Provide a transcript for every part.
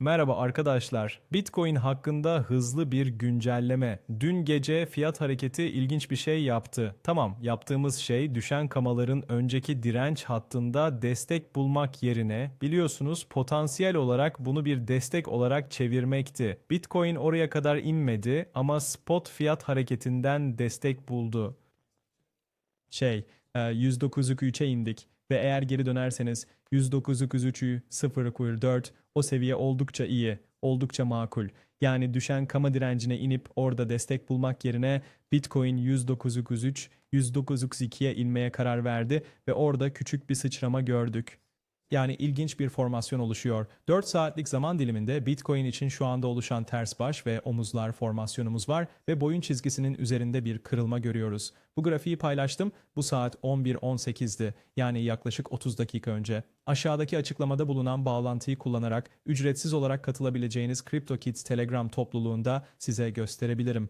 Merhaba arkadaşlar. Bitcoin hakkında hızlı bir güncelleme. Dün gece fiyat hareketi ilginç bir şey yaptı. Tamam, yaptığımız şey düşen kamaların önceki direnç hattında destek bulmak yerine biliyorsunuz potansiyel olarak bunu bir destek olarak çevirmekti. Bitcoin oraya kadar inmedi ama spot fiyat hareketinden destek buldu. Şey, e, 109.3'e indik ve eğer geri dönerseniz 109.3'ü 0.4 o seviye oldukça iyi, oldukça makul. Yani düşen kama direncine inip orada destek bulmak yerine Bitcoin 109.3, 109.2'ye inmeye karar verdi ve orada küçük bir sıçrama gördük. Yani ilginç bir formasyon oluşuyor. 4 saatlik zaman diliminde Bitcoin için şu anda oluşan ters baş ve omuzlar formasyonumuz var ve boyun çizgisinin üzerinde bir kırılma görüyoruz. Bu grafiği paylaştım. Bu saat 11.18'di. Yani yaklaşık 30 dakika önce. Aşağıdaki açıklamada bulunan bağlantıyı kullanarak ücretsiz olarak katılabileceğiniz CryptoKids Telegram topluluğunda size gösterebilirim.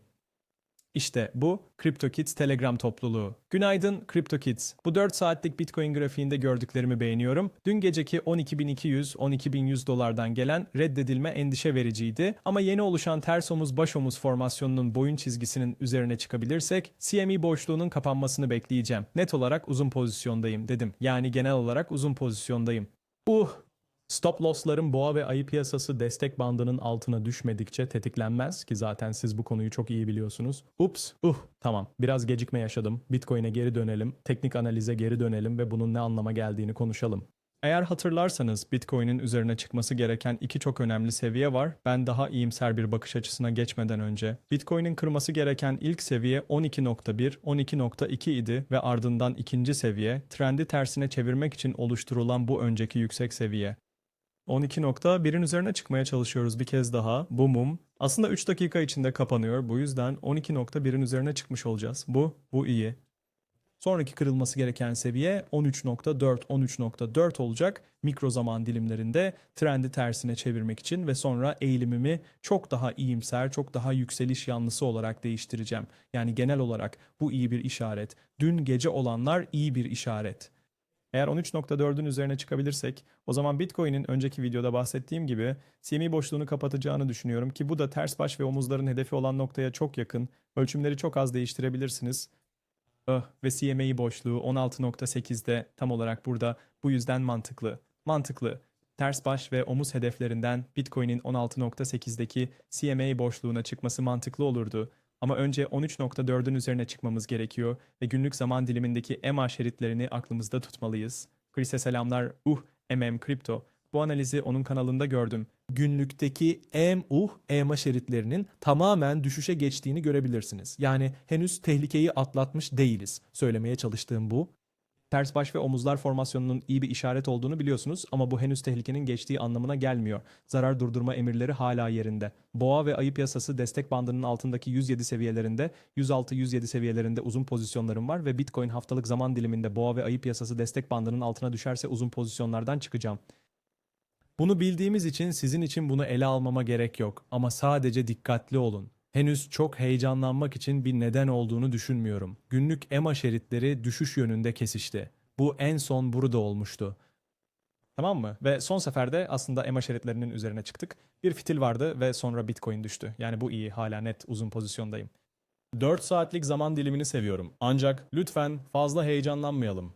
İşte bu CryptoKids Telegram topluluğu. Günaydın CryptoKids. Bu 4 saatlik Bitcoin grafiğinde gördüklerimi beğeniyorum. Dün geceki 12.200-12.100 dolardan gelen reddedilme endişe vericiydi. Ama yeni oluşan ters omuz baş omuz formasyonunun boyun çizgisinin üzerine çıkabilirsek CME boşluğunun kapanmasını bekleyeceğim. Net olarak uzun pozisyondayım dedim. Yani genel olarak uzun pozisyondayım. Uh Stop loss'ların boğa ve ayı piyasası destek bandının altına düşmedikçe tetiklenmez ki zaten siz bu konuyu çok iyi biliyorsunuz. Ups, uh, tamam. Biraz gecikme yaşadım. Bitcoin'e geri dönelim, teknik analize geri dönelim ve bunun ne anlama geldiğini konuşalım. Eğer hatırlarsanız Bitcoin'in üzerine çıkması gereken iki çok önemli seviye var. Ben daha iyimser bir bakış açısına geçmeden önce. Bitcoin'in kırması gereken ilk seviye 12.1, 12.2 idi ve ardından ikinci seviye trendi tersine çevirmek için oluşturulan bu önceki yüksek seviye. 12.1'in üzerine çıkmaya çalışıyoruz bir kez daha. Bu mum aslında 3 dakika içinde kapanıyor. Bu yüzden 12.1'in üzerine çıkmış olacağız. Bu, bu iyi. Sonraki kırılması gereken seviye 13.4, 13.4 olacak mikro zaman dilimlerinde trendi tersine çevirmek için ve sonra eğilimimi çok daha iyimser, çok daha yükseliş yanlısı olarak değiştireceğim. Yani genel olarak bu iyi bir işaret. Dün gece olanlar iyi bir işaret. Eğer 13.4'ün üzerine çıkabilirsek o zaman Bitcoin'in önceki videoda bahsettiğim gibi CME boşluğunu kapatacağını düşünüyorum ki bu da ters baş ve omuzların hedefi olan noktaya çok yakın. Ölçümleri çok az değiştirebilirsiniz. Ah, ve CME boşluğu 16.8'de tam olarak burada. Bu yüzden mantıklı. Mantıklı. Ters baş ve omuz hedeflerinden Bitcoin'in 16.8'deki CME boşluğuna çıkması mantıklı olurdu. Ama önce 13.4'ün üzerine çıkmamız gerekiyor ve günlük zaman dilimindeki EMA şeritlerini aklımızda tutmalıyız. Chris'e selamlar. Uh, MM Crypto. Bu analizi onun kanalında gördüm. Günlükteki EM, uh, EMA şeritlerinin tamamen düşüşe geçtiğini görebilirsiniz. Yani henüz tehlikeyi atlatmış değiliz. Söylemeye çalıştığım bu. Ters baş ve omuzlar formasyonunun iyi bir işaret olduğunu biliyorsunuz ama bu henüz tehlikenin geçtiği anlamına gelmiyor. Zarar durdurma emirleri hala yerinde. Boğa ve ayı piyasası destek bandının altındaki 107 seviyelerinde, 106-107 seviyelerinde uzun pozisyonlarım var ve Bitcoin haftalık zaman diliminde boğa ve ayı piyasası destek bandının altına düşerse uzun pozisyonlardan çıkacağım. Bunu bildiğimiz için sizin için bunu ele almama gerek yok ama sadece dikkatli olun. Henüz çok heyecanlanmak için bir neden olduğunu düşünmüyorum. Günlük EMA şeritleri düşüş yönünde kesişti. Bu en son burada olmuştu. Tamam mı? Ve son seferde aslında EMA şeritlerinin üzerine çıktık. Bir fitil vardı ve sonra Bitcoin düştü. Yani bu iyi, hala net uzun pozisyondayım. 4 saatlik zaman dilimini seviyorum. Ancak lütfen fazla heyecanlanmayalım.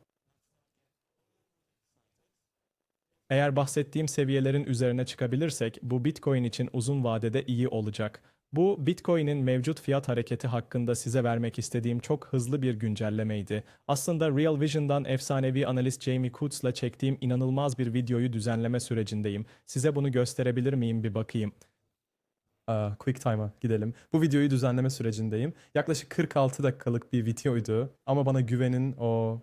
Eğer bahsettiğim seviyelerin üzerine çıkabilirsek bu Bitcoin için uzun vadede iyi olacak. Bu Bitcoin'in mevcut fiyat hareketi hakkında size vermek istediğim çok hızlı bir güncellemeydi. Aslında Real Vision'dan efsanevi analist Jamie Coots'la çektiğim inanılmaz bir videoyu düzenleme sürecindeyim. Size bunu gösterebilir miyim bir bakayım. Aa, Quick Time'a gidelim. Bu videoyu düzenleme sürecindeyim. Yaklaşık 46 dakikalık bir videoydu ama bana güvenin o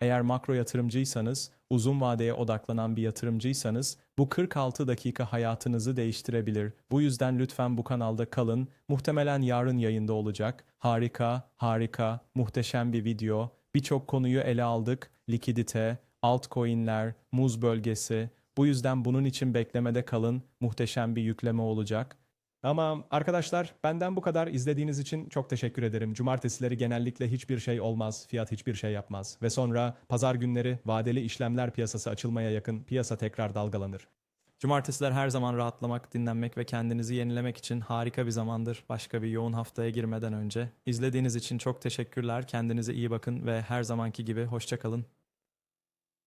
eğer makro yatırımcıysanız, uzun vadeye odaklanan bir yatırımcıysanız bu 46 dakika hayatınızı değiştirebilir. Bu yüzden lütfen bu kanalda kalın. Muhtemelen yarın yayında olacak. Harika, harika, muhteşem bir video. Birçok konuyu ele aldık. Likidite, altcoin'ler, muz bölgesi. Bu yüzden bunun için beklemede kalın. Muhteşem bir yükleme olacak. Ama arkadaşlar benden bu kadar izlediğiniz için çok teşekkür ederim. Cumartesileri genellikle hiçbir şey olmaz, fiyat hiçbir şey yapmaz. Ve sonra pazar günleri vadeli işlemler piyasası açılmaya yakın piyasa tekrar dalgalanır. Cumartesiler her zaman rahatlamak, dinlenmek ve kendinizi yenilemek için harika bir zamandır başka bir yoğun haftaya girmeden önce. İzlediğiniz için çok teşekkürler. Kendinize iyi bakın ve her zamanki gibi hoşça kalın.